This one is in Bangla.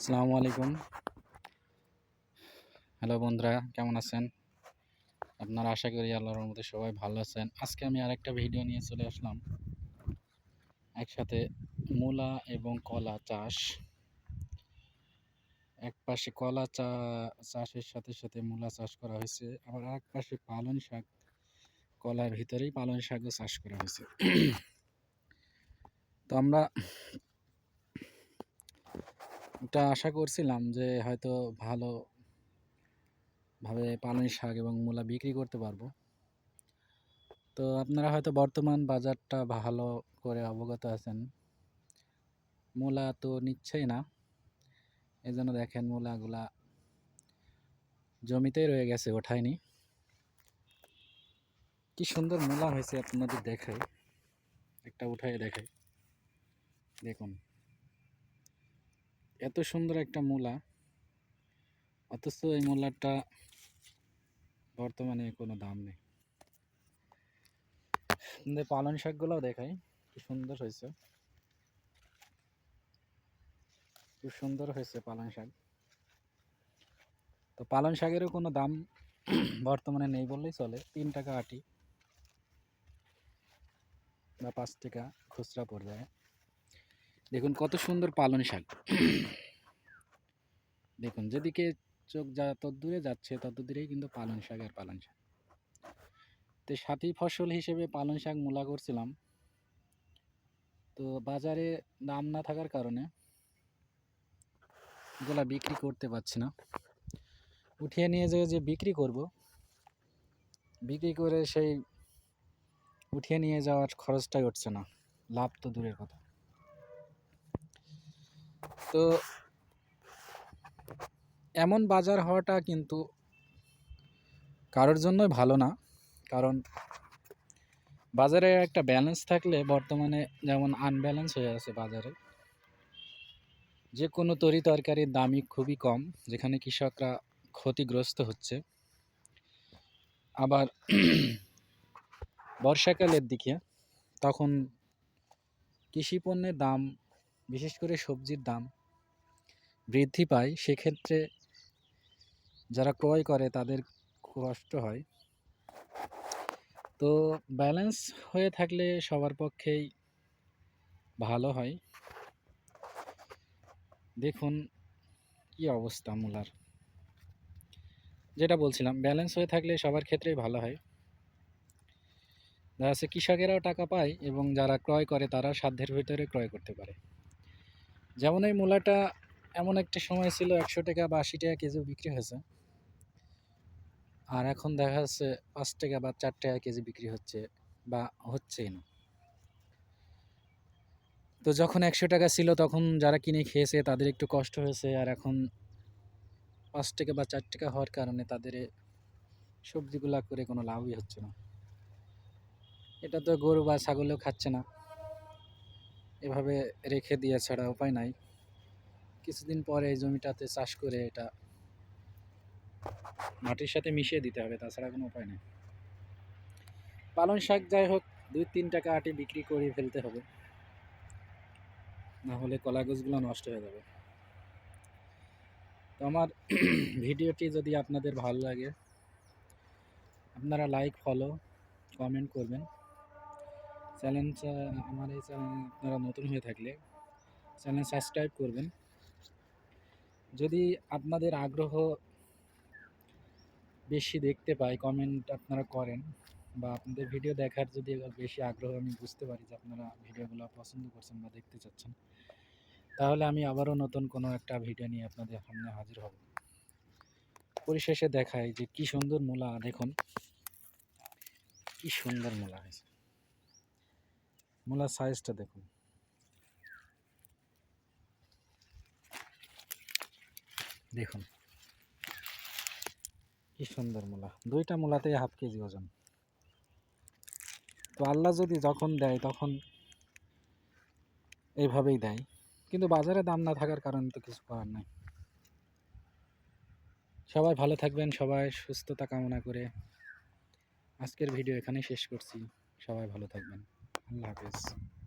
আসসালামু আলাইকুম। হ্যালো বন্ধুরা, কেমন আছেন? আপনারা আশা করি আল্লাহর মধ্যে সবাই ভালো আছেন। আজকে আমি আরেকটা ভিডিও নিয়ে চলে আসলাম। একসাথে মূলা এবং কলা চাষ। এক পাশে কলা চা, চাষের সাথে সাথে মূলা চাষ করা হয়েছে। আবার এক পাশে পালং শাক, কলার ভিতরেই পালং শাকও চাষ করা হয়েছে। তো আমরা এটা আশা করছিলাম যে হয়তো ভালো ভাবে পালং শাক এবং মূলা বিক্রি করতে পারব। তো আপনারা হয়তো বর্তমান বাজারটা ভালো করে অবগত আছেন। মূলা তো নিচ্ছেই না। এই জন্য দেখেন মূলাগুলা জমিতেই রয়ে গেছে, ওঠায়নি। কি সুন্দর মূলা হয়েছে আপনাদের দেখাই একটা উঠাই দেখাই দেখুন। এত সুন্দর একটা মূলা। অথচ এই মূলাটা বর্তমানে কোনো দাম নেই। আপনাদের পালং শাকগুলোও দেখাই, কি সুন্দর হয়েছে। খুব সুন্দর হয়েছে পালং শাক। তো পালং শাকেরও কোনো দাম বর্তমানে নেই বললেই চলে, তিন টাকা আটি বা পাঁচ টাকা খুচরা পর্যায়ে দেখুন কত সুন্দর পালং শাক। দেখুন যেদিকে চোখ যা তত দূরে যাচ্ছে তত দূরেই কিন্তু পালং শাক আর পালং শাক। তো সাথী ফসল হিসেবে পালং শাক মূলা করছিলাম। তো বাজারে দাম না থাকার কারণে এগুলা বিক্রি করতে পারছি না। উঠিয়ে নিয়ে যেয়ে যে বিক্রি করব, বিক্রি করে সেই উঠিয়ে নিয়ে যাওয়ার খরচটাই উঠছে না। লাভ তো দূরের কথা। তো এমন বাজার হওয়াটা কিন্তু কারোর জন্যই ভালো না। কারণ বাজারে একটা ব্যালেন্স থাকলে বর্তমানে যেমন আনব্যালেন্স হয়ে আছে বাজারে যে কোনো তরি তরকারির দামই খুবই কম, যেখানে কৃষকরা ক্ষতিগ্রস্ত হচ্ছে। আবার বর্ষাকালের দিকে তখন কৃষি পণ্যের দাম, বিশেষ করে সবজির দাম বৃদ্ধি পায়, সেক্ষেত্রে যারা ক্রয় করে তাদের কষ্ট হয়। তো ব্যালেন্স হয়ে থাকলে সবার পক্ষেই ভালো হয়। দেখুন কি অবস্থা মূলার। যেটা বলছিলাম ব্যালেন্স হয়ে থাকলে সবার ক্ষেত্রেই ভালো হয়। দেখা কৃষকেরাও টাকা পায় এবং যারা ক্রয় করে তারা সাধ্যের ভিতরে ক্রয় করতে পারে। যেমন এই মূলাটা এমন একটা সময় ছিল একশো টাকা বা আশি টাকা কেজি বিক্রি হয়েছে। আর এখন দেখা যাচ্ছে পাঁচ টাকা বা চার টাকা কেজি বিক্রি হচ্ছে বা হচ্ছেই না। তো যখন একশো টাকা ছিল তখন যারা কিনে খেয়েছে তাদের একটু কষ্ট হয়েছে আর এখন পাঁচ টাকা বা চার টাকা হওয়ার কারণে তাদের সবজিগুলা করে কোনো লাভই হচ্ছে না। এটা তো গরু বা ছাগলেও খাচ্ছে না। এভাবে রেখে দিয়ে ছাড়া উপায় নাই। কিছুদিন পরে এই জমিটাতে চাষ করে এটা মাটির সাথে মিশিয়ে দিতে হবে, তাছাড়া কোনো উপায় নেই। পালং শাক যাই হোক, দুই তিন টাকা আটি বিক্রি করে ফেলতে হবে। না হলে কলা গাছগুলো নষ্ট হয়ে যাবে। তো আমার ভিডিওটি যদি আপনাদের ভালো লাগে, আপনারা লাইক ফলো কমেন্ট করবেন। চ্যানেলটা, আমার এই চ্যানেল, আপনারা নতুন হয়ে থাকলে চ্যানেল সাবস্ক্রাইব করবেন। যদি আপনাদের আগ্রহ বেশি দেখতে পাই কমেন্ট আপনারা করেন বা আপনাদের ভিডিও দেখার যদি বেশি আগ্রহ, আমি বুঝতে পারি যে আপনারা ভিডিওগুলো পছন্দ করছেন বা দেখতে চাচ্ছেন। তাহলে আমি আবারও নতুন কোনো একটা ভিডিও নিয়ে আপনাদের সামনে হাজির হব। পরিশেষে দেখাই যে কি সুন্দর মূলা, দেখুন। কি সুন্দর মূলা হয়েছে। মূলার সাইজটা দেখুন। দেখুন। কি সুন্দর মূলা। দুইটা মূলাতেই হাফ কেজি ওজন। তো আল্লাহ যদি যখন দেয়, তখন এইভাবেই দেয়। কিন্তু বাজারে দাম না থাকার কারণে তো কিছু করার নাই। সবাই ভালো থাকবেন, সবাই সুস্থতা কামনা করে আজকের ভিডিও এখানেই শেষ করছি। সবাই ভালো থাকবেন। আল্লাহ হাফেজ।